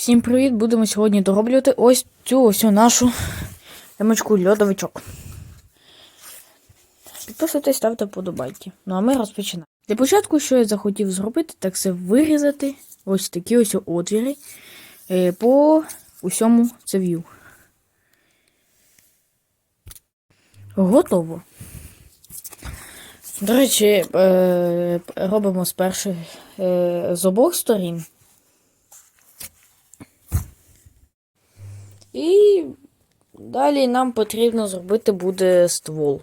Всім привіт! Будемо сьогодні дороблювати ось цю ось нашу ямочку льодовичок. Підписуйтесь, ставте подобайки. Ну а ми розпочинаємо. Для початку, що я захотів зробити, так це вирізати ось такі ось отвіри е, по усьому цев'ю. Готово. До речі, е, робимо спершу е, з обох сторін. І далі нам потрібно зробити буде ствол.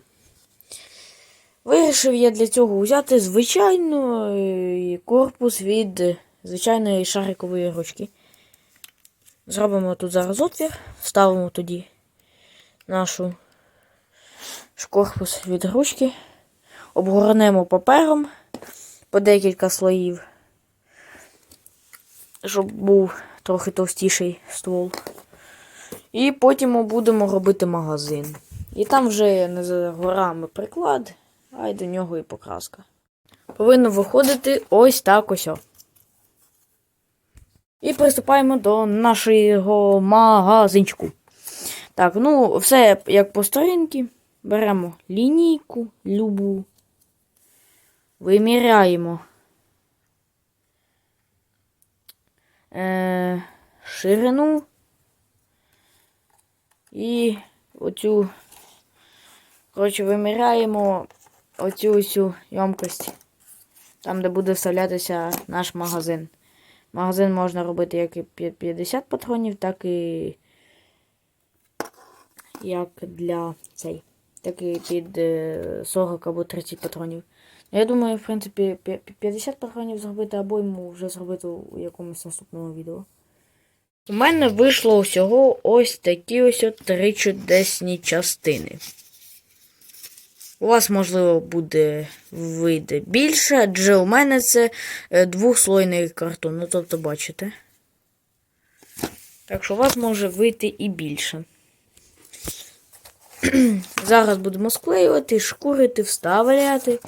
Вирішив я для цього взяти звичайний корпус від звичайної шарикової ручки. Зробимо тут зараз отвір, ставимо тоді нашу корпус від ручки, обгорнемо папером по декілька слоїв, щоб був трохи товстіший ствол. І потім ми будемо робити магазин. І там вже не за горами приклад, а й до нього і покраска. Повинно виходити ось так ось. І приступаємо до нашого магазинчику. Так, ну, все як по сторінці. Беремо лінійку любу. Виміряємо е, ширину. І оцю, коротше, виміряємо оцю усю ємкость, там, де буде вставлятися наш магазин. Магазин можна робити як і 50 патронів, так і як для цей, так і під е, 40 або 30 патронів. Я думаю, в принципі, пі- пі- 50 патронів зробити, або йому вже зробити у якомусь наступному відео. У мене вийшло всього ось такі ось от три чудесні частини. У вас, можливо, буде вийде більше, адже у мене це е, двохслойний картон. Ну, тобто, бачите. Так що у вас може вийти і більше. Зараз будемо склеювати, шкурити, вставляти.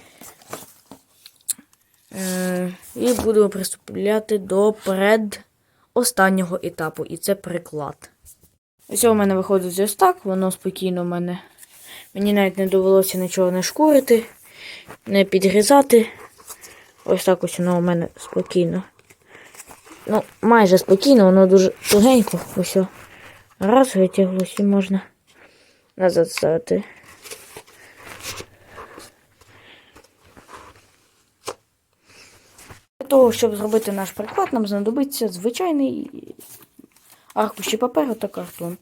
Е, і будемо приступляти до перед останнього етапу, і це приклад. Ось у мене виходить ось так, воно спокійно в мене. Мені навіть не довелося нічого не шкурити, не підрізати. Ось так ось воно у мене спокійно. Ну, майже спокійно, воно дуже тугенько. Ось. Раз витяглося і можна назад ставити. Того, щоб зробити наш приклад, нам знадобиться звичайний аркуші паперу та картон.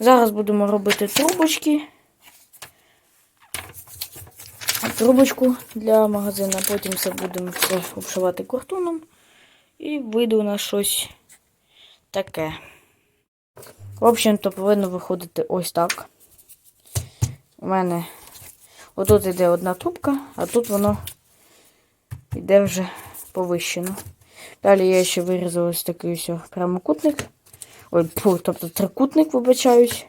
Зараз будемо робити трубочки. Трубочку для магазину, потім все будемо все обшивати картоном. І вийде у нас щось таке. В общем-то, повинно виходити ось так. У мене отут йде одна трубка, а тут воно йде вже повищено. Далі я ще вирізав ось такий ось прямокутник. Ой, фу, тобто трикутник, вибачаюсь,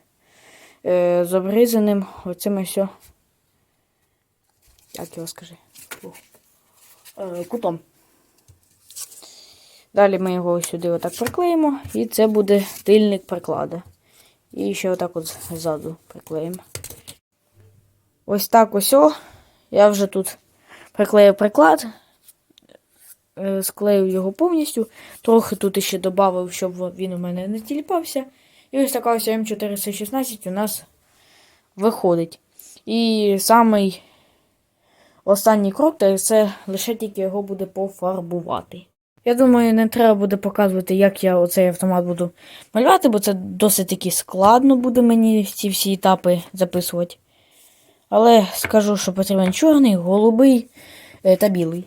е, з обрізаним оцим ось. Як його скажи? Е, кутом. Далі ми його сюди отак приклеїмо, і це буде тильник приклада. І ще отак от ззаду приклеїмо. Ось так ось. Я вже тут приклеїв приклад склеїв його повністю. Трохи тут ще додав, щоб він у мене не тіліпався. І ось така ось М416 у нас виходить. І самий останній крок це лише тільки його буде пофарбувати. Я думаю, не треба буде показувати, як я оцей автомат буду малювати, бо це досить таки складно буде мені ці всі етапи записувати. Але скажу, що потрібен чорний, голубий е, та білий.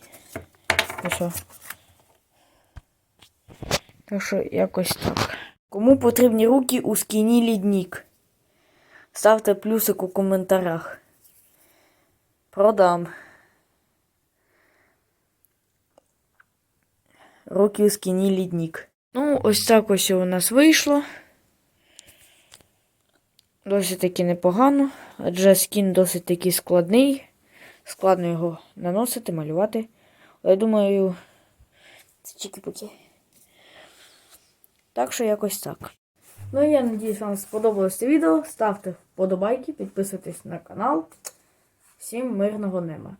Ну що. Так що якось так. Кому потрібні руки у скіні ліднік? Ставте плюсик у коментарях. Продам. Руки у скіні ліднік. Ну, ось так ось у нас вийшло. Досить таки непогано, адже скін досить таки складний. Складно його наносити, малювати. Я думаю, це чики-пуки. Так що якось так. Ну я надіюсь, вам сподобалось це відео. Ставте вподобайки, підписуйтесь на канал. Всім мирного неба!